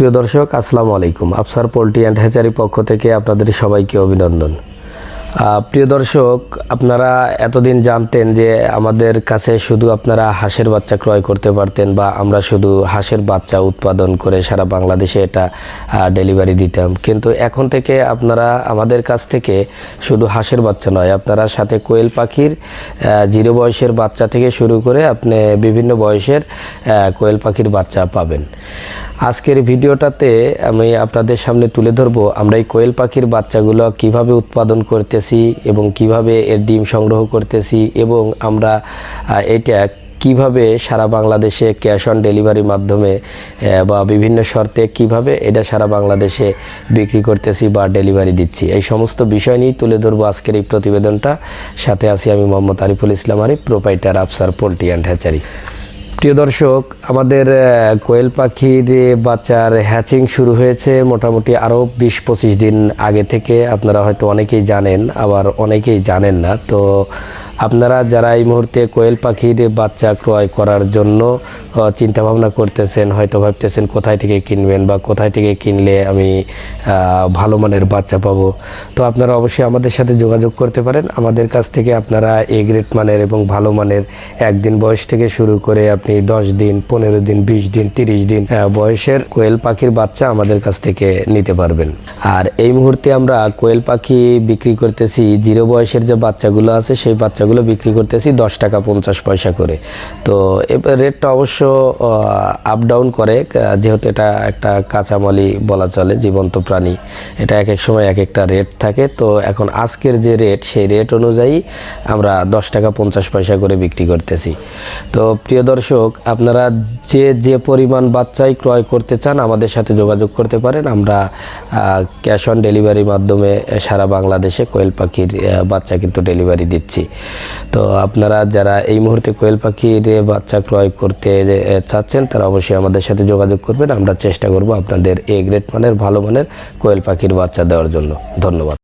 সুপ্রিয় দর্শক, আসসালামু আলাইকুম। আফসার পোলট্রি অ্যান্ড হ্যাচারি পক্ষ থেকে আপনাদের সবাইকে অভিনন্দন। প্রিয় দর্শক, আপনারা এতদিন জানতেন যে আমাদের কাছে শুধু আপনারা হাঁসের বাচ্চা ক্রয় করতে পারতেন বা আমরা শুধু হাঁসের বাচ্চা উৎপাদন করে সারা বাংলাদেশে এটা ডেলিভারি দিতাম। কিন্তু এখন থেকে আপনারা আমাদের কাছ থেকে শুধু হাঁসের বাচ্চা নয়, আপনারা সাথে কোয়েল পাখির জিরো বয়সের বাচ্চা থেকে শুরু করে আপনি বিভিন্ন বয়সের কোয়েল পাখির বাচ্চা পাবেন। আজকের ভিডিওটাতে আমি আপনাদের সামনে তুলে ধরবো আমরা এই কোয়েল পাখির বাচ্চাগুলো কীভাবে উৎপাদন করতেছি এবং কীভাবে এর ডিম সংগ্রহ করতেছি এবং আমরা এটা কীভাবে সারা বাংলাদেশে ক্যাশ অন ডেলিভারির মাধ্যমে বা বিভিন্ন শর্তে কীভাবে এটা সারা বাংলাদেশে বিক্রি করতেছি বা ডেলিভারি দিচ্ছি। এই সমস্ত বিষয় নিয়েই তুলে ধরবো আজকের এই প্রতিবেদনটা। সাথে আছি আমি Mohammad Ariful Islam Arif, proprietor Afsar poultry and hatchery. প্রিয় দর্শক, আমাদের কোয়েল পাখির বাচ্চার হ্যাচিং শুরু হয়েছে মোটামুটি আরও বিশ পঁচিশ দিন আগে থেকে। আপনারা হয়তো অনেকেই জানেন, আবার অনেকেই জানেন না। তো আপনারা যারা এই মুহূর্তে কোয়েল পাখির বাচ্চা ক্রয় করার জন্য চিন্তা ভাবনা করতেছেন, হয়তো ভাবতেছেন কোথায় থেকে কিনবেন বা কোথায় থেকে কিনলে আমি ভালো মানের বাচ্চা পাবো। তো আপনারা অবশ্যই আমাদের সাথে যোগাযোগ করতে পারেন। আমাদের কাছ থেকে আপনারা এ গ্রেড মানের এবং ভালো মানের একদিন বয়স থেকে শুরু করে আপনি দশ দিন, পনেরো দিন, বিশ দিন, তিরিশ দিন বয়সের কোয়েল পাখির বাচ্চা আমাদের কাছ থেকে নিতে পারবেন। আর এই মুহূর্তে আমরা কোয়েল পাখি বিক্রি করতেছি, জিরো বয়সের যে বাচ্চাগুলো আছে, সেই বাচ্চাগুলো বিক্রি করতেছি দশ টাকা পঞ্চাশ পয়সা করে। তো রেটটা অবশ্য আপ ডাউন করে যেহেতু এটা একটা কাঁচামালি বলা চলে, জীবন্ত প্রাণী, এটা এক এক সময় এক একটা রেট থাকে। তো এখন আজকের যে রেট সেই রেট অনুযায়ী আমরা দশ টাকা পঞ্চাশ পয়সা করে বিক্রি করতেছি। তো প্রিয় দর্শক, আপনারা যে যে পরিমাণ বাচ্চাই ক্রয় করতে চান, আমাদের সাথে যোগাযোগ করতে পারেন। আমরা ক্যাশ অন ডেলিভারির মাধ্যমে সারা বাংলাদেশে কোয়েল পাখির বাচ্চা কিন্তু ডেলিভারি দিচ্ছি। তো আপনারা যারা এই মুহূর্তে কোয়েল পাখির বাচ্চা ক্রয় করতে চাচ্ছেন, তারা অবশ্যই আমাদের সাথে যোগাযোগ করবেন। আমরা চেষ্টা করব আপনাদের এ গ্রেড মানের, ভালো মানের কোয়েল পাখির বাচ্চা দেওয়ার জন্য। ধন্যবাদ।